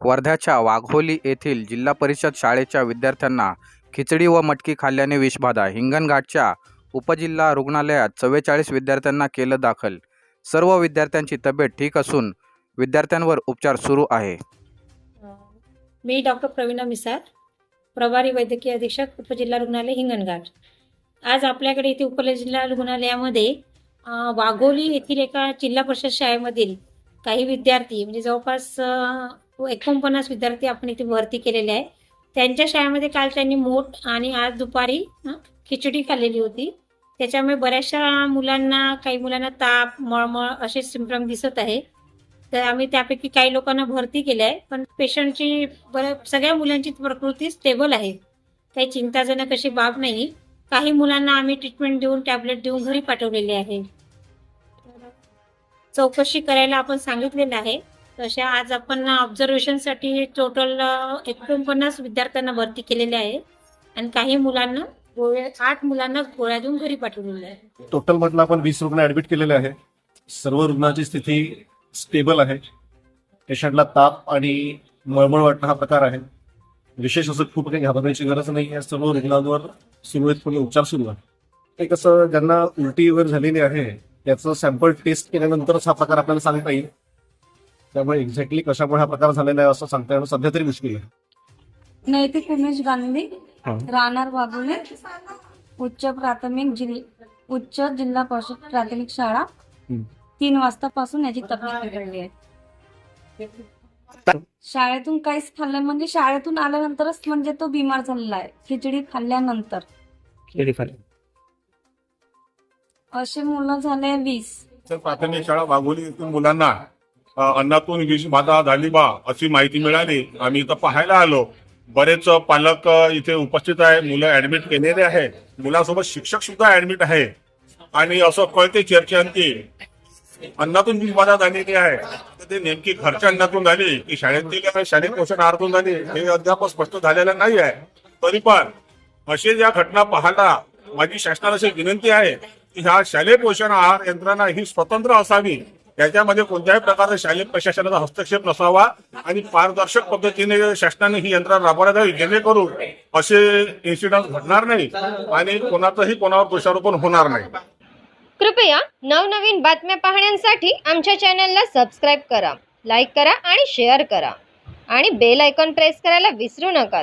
वर्ध्याच्या वाघोली येथील जिल्हा परिषद शाळेच्या विद्यार्थ्यांना खिचडी व मटकी खाल्ल्याने विषबाधा हिंगणघाटच्या उपजिल्हा रुग्णालयात चव्वेचाळीस विद्यार्थ्यांना केलं दाखल. सर्व विद्यार्थ्यांची तब्येत ठीक असून विद्यार्थ्यांवर उपचार सुरू आहे. मी डॉक्टर प्रवीणा मिसाळ प्रभारी वैद्यकीय अधीक्षक उपजिल्हा रुग्णालय हिंगणघाट. आज आपल्याकडे इथे उपजिल्हा रुग्णालयामध्ये वाघोली येथील एका जिल्हा परिषद शाळेमधील काही विद्यार्थी म्हणजे जवळपास एकोणपन्नास विद्यार्थी आपण इथे भरती केलेले आहे त्यांच्या शाळेमध्ये काल त्यांनी मोठ आणि आज दुपारी खिचडी खाल्लेली होती. त्याच्यामुळे बऱ्याचशा मुलांना काही मुलांना ताप मळमळ असे सिम्पटम दिसत आहे. तर आम्ही त्यापैकी काही लोकांना भरती केली आहे पण पेशंटची बऱ्या सगळ्या मुलांची प्रकृती स्टेबल आहे. काही चिंताजनक अशी बाब नाही. काही मुलांना आम्ही ट्रीटमेंट देऊन टॅबलेट देऊन घरी पाठवलेले आहे. चौकशी करायला आपण सांगितलेलं आहे. तशा आज आपण ऑब्झर्वेशनसाठी टोटल एकोणपन्नास विद्यार्थ्यांना भरती केलेली आहे. आणि काही मुलांना गोळ्या आठ मुलांना गोळ्या देऊन घरी पाठवलेलं आहे. टोटल म्हटलं आपण वीस रुग्ण ऍडमिट केलेले आहे. सर्व रुग्णांची स्थिती स्टेबल आहे. पेशंटला ताप आणि मळमळ वाटणं हा प्रकार आहे. विशेष असं खूप काही घाबरण्याची गरज नाही आहे. सर्व रुग्णांवर सुरळीतपणे उपचार सुरू आहे. ते कसं ज्यांना उलटी वगैरे झालेली आहे त्याचं सॅम्पल टेस्ट केल्यानंतरच हा प्रकार आपल्याला सांगता येईल. त्यामुळे एक्झॅक्टली कशामुळे हा प्रकार झालेला आहे असं सांगता येणं सध्या तरी मुश्किल आहे. नैतिक उमेश गांधी. राहणार वाघोली उच्च प्राथमिक जिल्हा उच्च जिल्हा परिषद प्राथमिक शाळा. हम्म. तीन वाजतापासून याची तब्येत बिघडली आहे. शाळेतून काहीच खाल्लं म्हणजे शाळेतून आल्यानंतरच म्हणजे तो बिमार झालेला आहे. खिचडी खाल्ल्यानंतर. असे मुलं झाले वीस. तर प्राथमिक शाळा वाघोली येथील मुलांना. अ, अन्नातून विष बाधा झाली बा अशी माहिती मिळाली. आम्ही इथं पाहायला आलो. बरेच पालक अ, इथे उपस्थित आहे मुलं ऍडमिट केलेले आहे मुलासोबत शिक्षक सुद्धा ऍडमिट आहे. आणि असं कळते चर्चेअंती अन्नातून विष बाधा झालेली आहे. तर ते नेमकी घरच्या अन्नातून झाली की शाळेतील शारीरिक पोषण आहारातून झाली हे अद्याप स्पष्ट झालेलं नाही आहे. तरी पण असे ज्या घटना पाहता माझी शासनाला अशी विनंती आहे ह्या शालेय पोषण आहार यंत्रणा ही स्वतंत्र असावी. त्याच्यामध्ये कोणत्याही प्रकारचा शालेय प्रशासनाचा हस्तक्षेप नसावा आणि पारदर्शक पद्धतीने शासनाने ही यंत्रणा राबवण्यात यावी जेणेकरून असे इन्सिडन्स घडणार नाही आणि कोणाचंही कोणावर दोषारोपण होणार नाही. कृपया नवनवीन बातम्या पाहण्यासाठी आमच्या चॅनलला सबस्क्राईब करा लाईक करा आणि शेअर करा. आणि बेल आयकॉन प्रेस करायला विसरू नका.